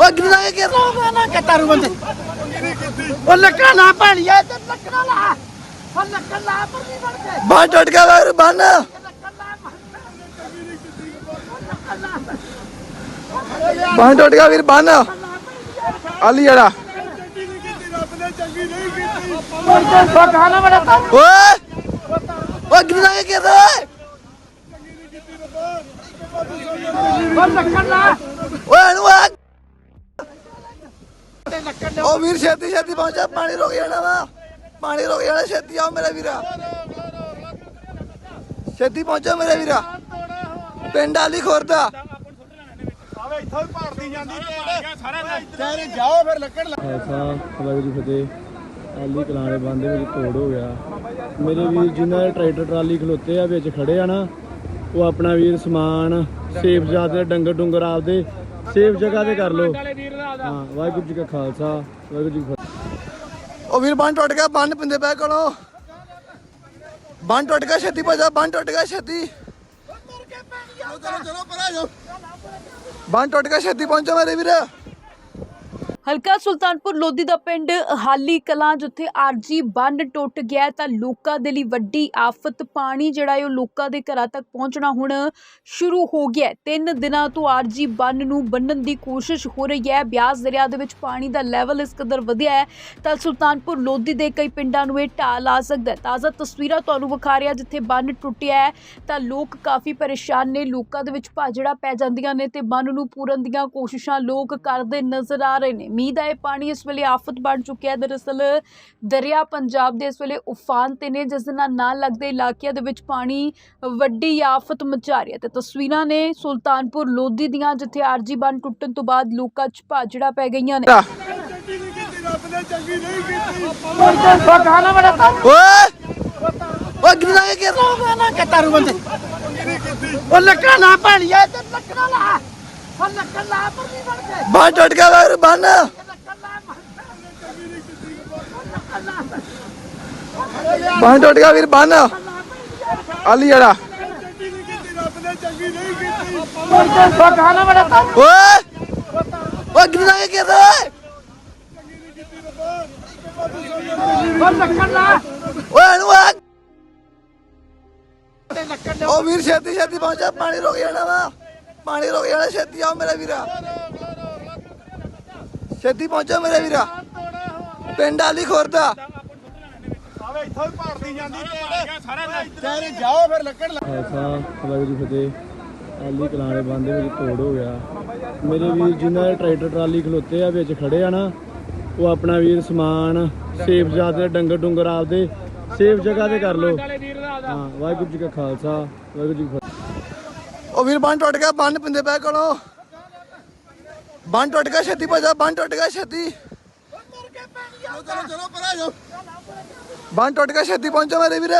ਓਏ ਕਿੰਨਾ ਇਹ ਕਰ ਨਾ ਕਤਾਰੂ ਬੰਦੇ। ਉਹ ਲੱਕੜਾ ਨਾ ਪਾਣੀਆ ਤੇ ਲੱਕੜਾ ਲਾ। ਉਹ ਲੱਕੜਾ ਲਾ ਪਰ ਨਹੀਂ ਬਣ ਕੇ ਬਾਂਹ ਟੁੱਟ ਗਿਆ ਵਾ ਬੰਨ। ਬਾਂਹ ਟੁੱਟ ਗਿਆ ਵੀਰ ਬੰਨ। ਆਲੀ ਜੜਾ ਓਏ ਓਏ ਕਿੰਨਾ ਇਹ ਕਰ ਓਏ? ਇਹਨੂੰ ਆ ਤੇ ਵੀਰ ਛੇਤੀ ਛੇਤੀ ਪਹੁੰਚਾ, ਪਾਣੀ ਰੁਕ ਜਾਣਾ ਵਾ। ਪਾਣੀ ਰੁਕ ਜਾਣਾ, ਛੇਤੀ ਆਓ ਮੇਰਾ ਵੀਰਾ। ਛੇਤੀ ਪਹੁੰਚੋ ਮੇਰੇ ਵੀਰਾ। ਪਿੰਡ ਆਲੀ ਖੁਰਦਾ ਖਾਲਸਾ ਵਾਹਿਗੁਰੂ ਫਤਿਹ। ਆਲੀ ਕਲਾਣੇ ਬੰਦੇ ਵਿੱਚ ਤੋੜ ਹੋ ਗਿਆ। ਮੇਰੇ ਵੀਰ ਜਿਨ੍ਹਾਂ ਦੇ ਟਰੈਕਟਰ ਟਰਾਲੀ ਖਲੋਤੇ ਆ, ਵਿੱਚ ਖੜੇ ਆ ਨਾ, ਉਹ ਆਪਣਾ ਵੀਰ ਸਮਾਨ ਸੇਫ ਜਾਦੇ ਡੰਗਰ ਡੁੰਗਰ ਆਪਦੇ ਸੇਫ ਜਗ੍ਹਾ ਤੇ ਕਰ ਲਓ। ਹਾਂ, ਵਾਹਿਗੁਰੂ ਜੀ ਕਾ ਖਾਲਸਾ, ਵਾਹਿਗੁਰੂ ਜੀ ਕੀ ਫਤਿਹ। ਉਹ ਵੀਰ, ਬੰਨ ਟੁੱਟ ਗਿਆ, ਬੰਨ ਪਿੰਦੇ ਪੈ ਕੋਲੋਂ। ਬੰਨ ਟੁੱਟ ਗਿਆ ਛੇਤੀ ਭਜਾ, ਬੰਨ ਟੁੱਟ ਗਿਆ ਛੇਤੀ। ਬੰਨ ਟੁੱਟ ਗਿਆ ਛੇਤੀ ਪਹੁੰਚੋ ਮੇਰੇ ਵੀਰ। ਹਲਕਾ ਸੁਲਤਾਨਪੁਰ ਲੋਧੀ ਦਾ ਪਿੰਡ ਹਾਲੀ ਕਲਾਂ, ਜਿੱਥੇ ਆਰਜੀ ਬੰਨ ਟੁੱਟ ਗਿਆ ਤਾਂ ਲੋਕਾਂ ਦੇ ਲਈ ਵੱਡੀ ਆਫਤ ਪਾਣੀ ਜਿਹੜਾ ਹੈ ਉਹ ਲੋਕਾਂ ਦੇ ਘਰਾਂ ਤੱਕ ਪਹੁੰਚਣਾ ਹੁਣ ਸ਼ੁਰੂ ਹੋ ਗਿਆ ਹੈ। ਤਿੰਨ ਦਿਨਾਂ ਤੋਂ ਆਰਜੀ ਬੰਨ ਨੂੰ ਬੰਨਣ ਦੀ ਕੋਸ਼ਿਸ਼ ਹੋ ਰਹੀ ਹੈ। ਬਿਆਸ ਦਰਿਆ ਦੇ ਵਿੱਚ ਪਾਣੀ ਦਾ ਲੈਵਲ ਇਸ ਕਦਰ ਵਧਿਆ ਹੈ, ਤਾਂ ਸੁਲਤਾਨਪੁਰ ਲੋਧੀ ਦੇ ਕਈ ਪਿੰਡਾਂ ਨੂੰ ਇਹ ਢਾਲ ਆ ਸਕਦਾ ਤਾਜ਼ਾ ਤਸਵੀਰਾਂ ਤੁਹਾਨੂੰ ਵਿਖਾ ਰਿਹਾ ਜਿੱਥੇ ਬੰਨ ਟੁੱਟਿਆ ਹੈ, ਤਾਂ ਲੋਕ ਕਾਫੀ ਪਰੇਸ਼ਾਨ ਨੇ। ਲੋਕਾਂ ਦੇ ਵਿੱਚ ਭਾਜੜਾ ਪੈ ਜਾਂਦੀਆਂ ਨੇ ਤੇ ਬੰਨ ਨੂੰ ਪੂਰਨ ਦੀਆਂ ਕੋਸ਼ਿਸ਼ਾਂ ਲੋਕ ਕਰਦੇ ਨਜ਼ਰ ਆ ਰਹੇ ਨੇ। ਮੀਂਹ ਦਾ ਇਹ ਪਾਣੀ ਇਸ ਵੇਲੇ ਆਫਤ ਬਣ ਚੁੱਕਿਆ ਹੈ। ਦਰਅਸਲ ਦਰਿਆ ਪੰਜਾਬ ਦੇ ਇਸ ਵੇਲੇ ਉਫਾਨ ਤੇ ਨੇ ਜਿਸ ਦੇ ਨਾਲ ਨਾਲ ਲੱਗਦੇ ਇਲਾਕਿਆਂ ਦੇ ਵਿੱਚ ਪਾਣੀ ਵੱਡੀ ਆਫਤ ਮਚਾ ਰਿਹਾ ਤੇ ਤਸਵੀਰਾਂ ਨੇ ਸੁਲਤਾਨਪੁਰ ਲੋਧੀ ਦੀਆਂ ਜਿੱਥੇ ਆਰਜੀ ਬੰਨ ਟੁੱਟਣ ਤੋਂ ਬਾਅਦ ਲੋਕਾਂ 'ਚ ਭਾਜੜਾ ਪੈ ਗਈਆਂ ਨੇ। ਉਹ ਓਏ ਨਾ ਕਤਾਰੂ ਬੰਦੇ ਲੱਕੜਾ ਨਾ ਪਾਣੀਆ ਤੇ ਲੱਕੜਾ ਲਾ। ਉਹ ਲੱਕੜਾ ਲਾ ਪਰ ਨਹੀਂ ਬਣ ਕੇ। ਬਾਂਹ ਟੁੱਟ ਗਿਆ ਵਾ ਬੰਨ। ਬਾਂਹ ਟੁੱਟ ਗਿਆ ਵੀਰ ਬੰਨ। ਆਲੀ ਜੜਾ ਓਏ। ਓਏ ਲੱਕੜ ਲਾ ਓਏ ਤੇ ਲੱਕੜ ਉਹ ਵੀਰ ਛੇਤੀ ਛੇਤੀ ਪਹੁੰਚਾ ਪਾਣੀ ਰੁਕ ਜਾਣਾ ਵਾ। ਪਾਣੀ ਰੁਕ ਜਾਣਾ ਛੇਤੀ ਆਓ ਮੇਰਾ ਵੀਰਾ। ਛੇਤੀ ਪਹੁੰਚੋ ਮੇਰੇ ਵੀਰਾ। ਪਿੰਡ ਆਲੀ ਖੁਰਦਾ। ਖਾਲਸਾ ਵਾਹਿਗੁਰੂ ਜੀ ਫਤਿਹ। ਆਲੀ ਕਲਾਣੇ ਬੰਦੇ ਵਿੱਚ ਤੋੜ ਹੋ ਗਿਆ। ਮੇਰੇ ਵੀਰ ਜਿਨ੍ਹਾਂ ਦੇ ਟਰੈਕਟਰ ਟਰਾਲੀ ਖਲੋਤੇ ਆ ਵਿੱਚ ਖੜੇ ਆ ਨਾ ਉਹ ਆਪਣਾ ਵੀਰ ਸਮਾਨ ਸੇਫ ਜਾਦੇ ਡੰਗਰ ਡੁੰਗਰ ਆਪਦੇ ਸੇਫ ਜਗ੍ਹਾ ਤੇ ਕਰ ਲਓ। ਹਾਂ ਵਾਹਿਗੁਰੂ ਜੀ ਕਾ ਖਾਲਸਾ ਵਾਹਿਗੁਰੂ ਜੀ ਉਹ ਵੀਰ ਬੰਨ ਟੁੱਟ ਗਿਆ ਬੰਨ ਪਿੰਦੇ ਪੈ ਕੋਲੋਂ। ਬੰਨ ਟੁੱਟ ਗਿਆ ਛੇਤੀ ਭਜਾ ਬੰਨ ਟੁੱਟ ਗਿਆ ਛੇਤੀ। ਬੰਨ ਟੁੱਟ ਗਿਆ ਛੇਤੀ ਪਹੁੰਚੋ ਮੇਰੇ ਵੀਰ।